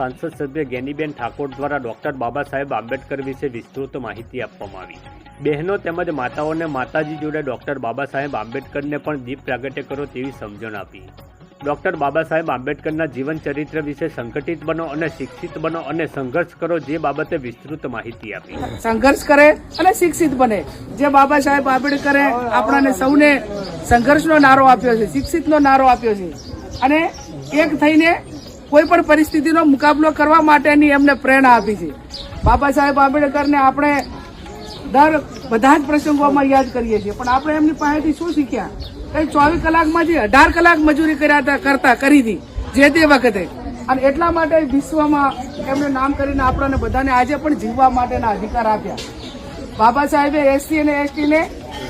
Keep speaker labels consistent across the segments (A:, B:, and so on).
A: સાંસદ સભ્ય ગેનીબેન ઠાકોર દ્વારા ડોક્ટર બાબા સાહેબ આંબેડકર વિશે વિસ્તૃત માહિતી આપવામાં આવી. બહેનો તેમજ માતાઓને માતાજી જોડે ડોક્ટર બાબા સાહેબ આંબેડકરને પણ દીપ પ્રાગટ્ય કરો તેવી સમજણ આપી. ડોક્ટર બાબા સાહેબ આંબેડકરના જીવન ચરિત્ર વિશે સંગઠિત બનો અને શિક્ષિત બનો અને સંઘર્ષ કરો જે બાબતે વિસ્તૃત માહિતી આપી.
B: સંઘર્ષ કરે અને શિક્ષિત બને. જે બાબા સાહેબ આંબેડકરે આપણાને સૌને સંઘર્ષનો નારો આપ્યો છે, શિક્ષિતનો નારો આપ્યો છે. અને એક થઈને કોઈ પણ પરિસ્થિતિનો મુકાબલો કરવા માટેની એમને પ્રેરણા આપી છે. બાબા સાહેબ આંબેડકરને આપણે દર બધા જ પ્રસંગોમાં યાદ કરીએ છીએ. પણ આપણે એમની પાસેથી શું શીખ્યા? કઈ ચોવીસ કલાકમાં જે અઢાર કલાક મજૂરી કર્યા હતા, કરતા, કરી હતી, જે તે વખતે. અને એટલા માટે વિશ્વમાં એમને નામ કરીને આપણને બધાને આજે પણ જીવવા માટેના અધિકાર આપ્યા. બાબા સાહેબે એસટી અને એસટીને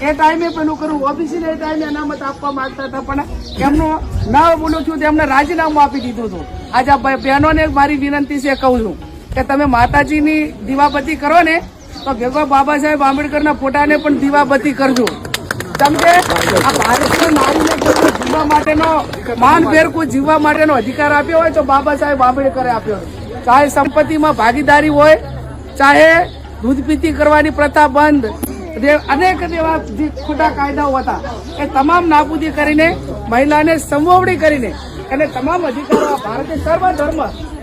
B: એ ટાઈમે પેલું કરવું ઓબીસીને એ ટાઈમે અનામત આપવા માંગતા હતા, પણ એમનો ના બોલું છું તેમને રાજીનામું આપી દીધું હતું. આજે બહેનોને મારી વિનંતી છે, કહું છું કે તમે માતાજીની દીવાબત્તી કરો ને, તો ભેગો બાબા સાહેબ આંબેડકરના ફોટાને પણ દીવાબત્તી કરજો. કેમ આ ભારતીય નારીને જીવવા માટેનો માનભેર કોઈ જીવવા માટેનો અધિકાર આપ્યો હોય તો બાબા સાહેબ આંબેડકરે આપ્યો ચાહે સંપત્તિમાં ભાગીદારી હોય, ચાહે દૂધ પીતી કરવાની પ્રથા બંધ અનેક એવા જે ખોટા કાયદાઓ હતા. એ તમામ નાબૂદી કરીને, મહિલાને સંવોવડી કરીને અને તમામ અધિકારો ભારતે સર્વ ધર્મ,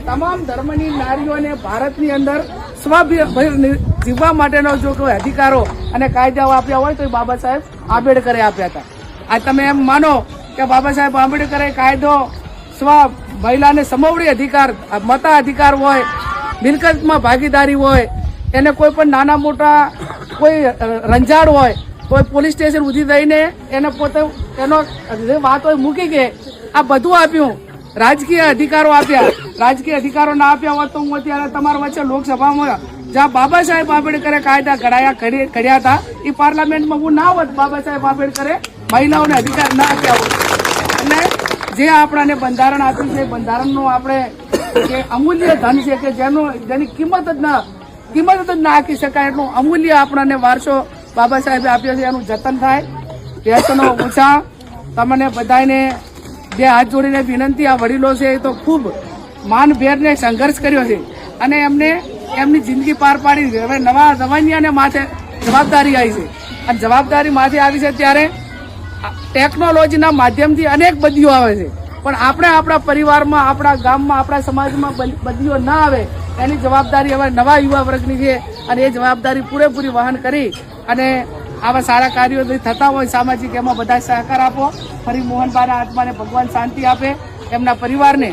B: તમામ ધર્મની નારીઓને ભારતની અંદર સ્વાભ્ય જીવવા માટેનો જો કોઈ અધિકારો અને કાયદાઓ આપ્યા હોય તો એ બાબા સાહેબ આંબેડકરે આપ્યા હતા. આ તમે એમ માનો કે બાબા સાહેબ આંબેડકરે કાયદો સ્વ મહિલાને સમવડી અધિકાર, મતા અધિકાર હોય, મિલકતમાં ભાગીદારી હોય, એને કોઈ પણ નાના મોટા કોઈ રંજાડ હોય, કોઈ પોલીસ સ્ટેશન ઉધી દઈને એને પોતે એનો વાત મૂકી કે, આ બધું આપ્યું. રાજકીય અધિકારો આપ્યા. રાજકીય અધિકારો ના આપ્યા હોત તો હું અત્યારે તમારા વચ્ચે લોકસભામાં જ્યાં બાબા સાહેબ આંબેડકરે કાયદા ઘડાયા કર્યા હતા એ પાર્લામેન્ટમાં હું ના હોત, બાબા સાહેબ આંબેડકરે મહિલાઓને અધિકાર ના આપ્યા હોત. અને જે આપણાને બંધારણ આપ્યું છે બંધારણનું આપણે અમૂલ્ય ધન છે કે જેનું, જેની કિંમત જ ના કિંમત જ ના આંકી શકાય એટલું અમૂલ્ય આપણને વારસો બાબા સાહેબે આપ્યો છે, એનું જતન થાય. વ્યસનો ઓછા. તમને બધાને જે હાથ જોડીને વિનંતી, આ વડીલો છે એ તો ખૂબ માનભેરને સંઘર્ષ કર્યો છે. અને એમને એમની જિંદગી પાર પાડી હવે નવા જવાનિયાને માથે જવાબદારી આવી છે. અને જવાબદારી માથે આવી છે ત્યારે ટેકનોલોજીના માધ્યમથી અનેક બદલીઓ આવે છે. પણ આપણે આપણા પરિવારમાં, આપણા ગામમાં, આપણા સમાજમાં બદલીઓ ના આવે એની જવાબદારી હવે નવા યુવા વર્ગની છે અને એ જવાબદારી પૂરેપૂરી વહન કરી અને આવા સારા કાર્યો થતા હોય સામાજિક, એમાં બધા સહકાર આપો. ફરી મોહનભાઈના આત્માને ભગવાન શાંતિ આપે. એમના પરિવારને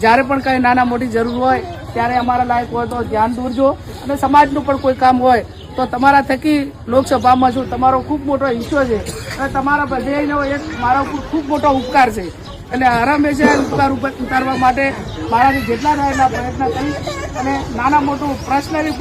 B: જ્યારે પણ કંઈ નાના મોટી જરૂર હોય ત્યારે અમારા લાયક હોય તો ધ્યાન દોરજો અને સમાજનું પણ કોઈ કામ હોય તો તમારા થકી લોકસભામાં છું. તમારો ખૂબ મોટો હિસ્સો છે. અને તમારા બધેનો એક મારો ખૂબ મોટો ઉપકાર છે. એટલે હર હંમેશા ઉપકાર ઉતારવા માટે મારાથી જેટલા થાય એટલા પ્રયત્ન કરીશ અને નાના મોટું પર્સનલી